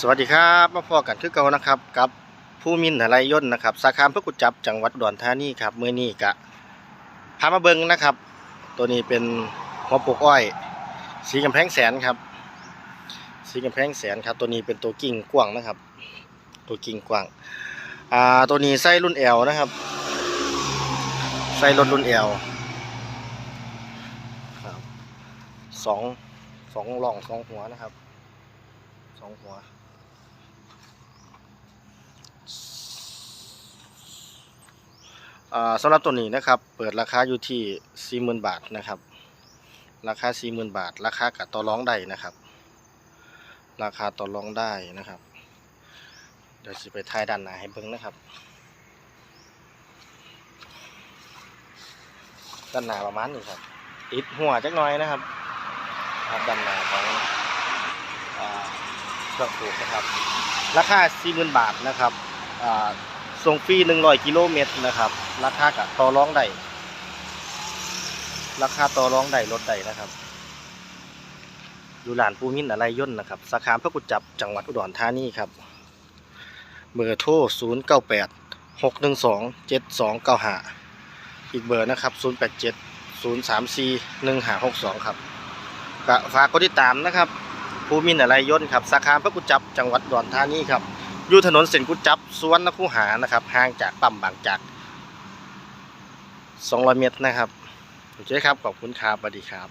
สวัสดีครับมาพอกันคือเก่านะครับกับผู้มินอะไรยน์นะครับสาขาพระกุจับจังหวัดดอุดรธานีครับเมื่อนี้กะพามาเบิงนะครับ ตัวนี้เป็นหัวปลูกอ้อย สีกำแพงแสนครับ สีกำแพงแสนครับ ตัวนี้เป็นตัวกิ่งกว้างนะครับ ตัวกิ่งกว้างอ่าตัวนี้ไส้รุ่นแอลนะครับไส้รถรุ่นแอลครับสองสองหล่องสองหัวนะครับสองหัว อ่า สำหรับตัวนี้นะครับ เปิดราคาอยู่ที่ 40,000 บาทนะครับ ราคา 40,000 บาท ราคากับต่อรองได้นะครับ ราคาต่อรองได้นะครับ เดี๋ยวสิไปท้ายด้านหน้าให้เบิ่งนะครับ ด้านหน้าประมาณนี้ครับ ติดหัวจักหน่อยนะครับครับด้านหน้าของอ่าเครื่องปลูกนะครับ ราคา 40,000 บาทนะครับ ส่งฟรี100กิโลเมตรนะครับ ราคากับต่อรองได้ราคาต่อรองได้ลดได้นะครับ อยู่หลานปูมินอะไรย่นนะครับ สาขาพระกุจับจังหวัดอุดรธานีครับ เบอร์โทร 0 9 8 6 1 2 7 2 9 5 อีกเบอร์นะครับ 0 8 7 0 3 4 1 5 6 2 ครับฝากกดติดตามนะครับ ภูมินอะไรย่นครับ สาขาพระกุจับจังหวัดอุดรธานีครับ อยู่ถนนเส้นกุจับสวนนคูหานะครับห่างจากปั๊มบางจาก 200 เมตรนะครับโอเคครับขอบคุณครับสวัสดีครับ